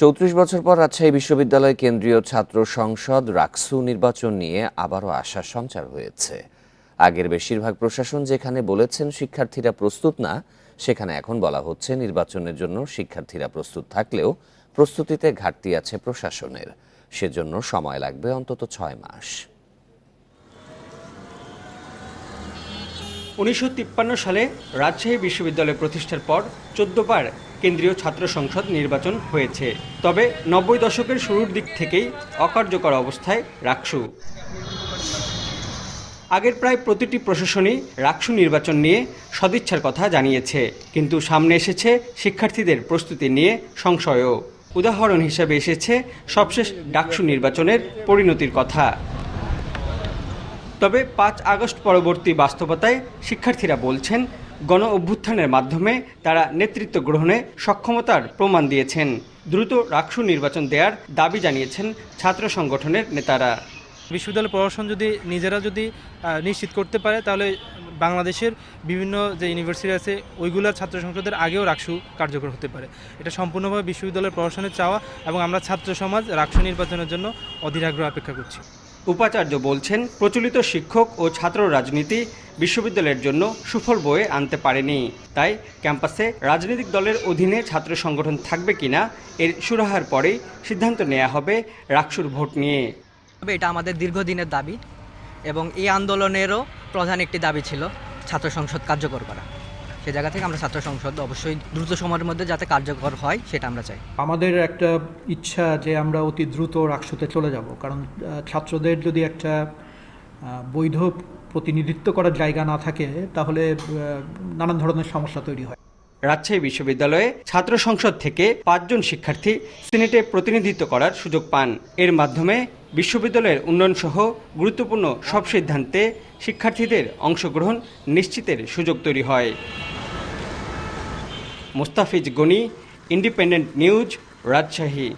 চৌত্রিশ বছর পর রাজশাহী বিশ্ববিদ্যালয় কেন্দ্রীয় ছাত্র সংসদ রাকসু নির্বাচন নিয়ে আবারও আশার সঞ্চার হয়েছে। আগের বেশিরভাগ প্রশাসন যেখানে বলেছেন শিক্ষার্থীরা প্রস্তুত না, সেখানে এখন বলা হচ্ছে নির্বাচনের জন্য শিক্ষার্থীরা প্রস্তুত থাকলেও প্রস্তুতিতে ঘাটতি আছে প্রশাসনের। সেজন্য সময় লাগবে অন্তত ছয় মাস। উনিশশো তিপ্পান্ন সালে রাজশাহী বিশ্ববিদ্যালয় প্রতিষ্ঠার পর চোদ্দবার কেন্দ্রীয় ছাত্র সংসদ নির্বাচন হয়েছে। তবে নব্বই দশকের শুরুর দিক থেকেই অকার্যকর অবস্থায় রাকসু। আগের প্রায় প্রতিটি প্রশাসনই রাকসু নির্বাচন নিয়ে সদিচ্ছার কথা জানিয়েছে। কিন্তু সামনে এসেছে শিক্ষার্থীদের প্রস্তুতি নিয়ে সংশয়ও। উদাহরণ হিসেবে এসেছে সবশেষ ডাকসু নির্বাচনের পরিণতির কথা। তবে পাঁচ আগস্ট পরবর্তী বাস্তবতায় শিক্ষার্থীরা বলছেন গণ অভ্যুত্থানের মাধ্যমে তারা নেতৃত্ব গ্রহণে সক্ষমতার প্রমাণ দিয়েছেন। দ্রুত রাকসু নির্বাচন দেওয়ার দাবি জানিয়েছেন ছাত্র সংগঠনের নেতারা। বিশ্ববিদ্যালয় প্রশাসন যদি, নিজেরা যদি নিশ্চিত করতে পারে, তাহলে বাংলাদেশের বিভিন্ন যে ইউনিভার্সিটি আছে ওইগুলোর ছাত্র সংসদের আগেও রাকসু কার্যকর হতে পারে। এটা সম্পূর্ণভাবে বিশ্ববিদ্যালয় প্রশাসনের চাওয়া এবং আমরা ছাত্র সমাজ রাকসু নির্বাচনের জন্য অধীর আগ্রহ অপেক্ষা করছি। উপাচার্য বলছেন, প্রচলিত শিক্ষক ও ছাত্র রাজনীতি বিশ্ববিদ্যালয়ের জন্য সুফল বয়ে আনতে পারেনি। তাই ক্যাম্পাসে রাজনৈতিক দলের অধীনে ছাত্র সংগঠন থাকবে কিনা, এর সুরাহার পরেই সিদ্ধান্ত নেওয়া হবে রাকসুর ভোট নিয়ে। তবে এটা আমাদের দীর্ঘদিনের দাবি এবং এই আন্দোলনেরও প্রধান একটি দাবি ছিল ছাত্র সংসদ কার্যকর করা। সে জায়গা থেকে আমরা ছাত্র সংসদ অবশ্যই দ্রুত সময়ের মধ্যে যাতে কার্যকর হয় সেটা আমরা চাই। আমাদের একটা ইচ্ছা যে আমরা অতি দ্রুত রাকসুতে চলে যাব কারণ ছাত্রদের যদি একটা বৈধ প্রতিনিধিত্ব করার জায়গা না থাকে তাহলে নানান ধরনের সমস্যা তৈরি হয়। রাজশাহী বিশ্ববিদ্যালয়ে ছাত্র সংসদ থেকে পাঁচজন শিক্ষার্থী সিনেটে প্রতিনিধিত্ব করার সুযোগ পান। এর মাধ্যমে বিশ্ববিদ্যালয়ের উন্নয়ন সহ গুরুত্বপূর্ণ সব সিদ্ধান্তে শিক্ষার্থীদের অংশগ্রহণ নিশ্চিতের সুযোগ তৈরি হয়। Mostafiz Gani independent news Rajshahi.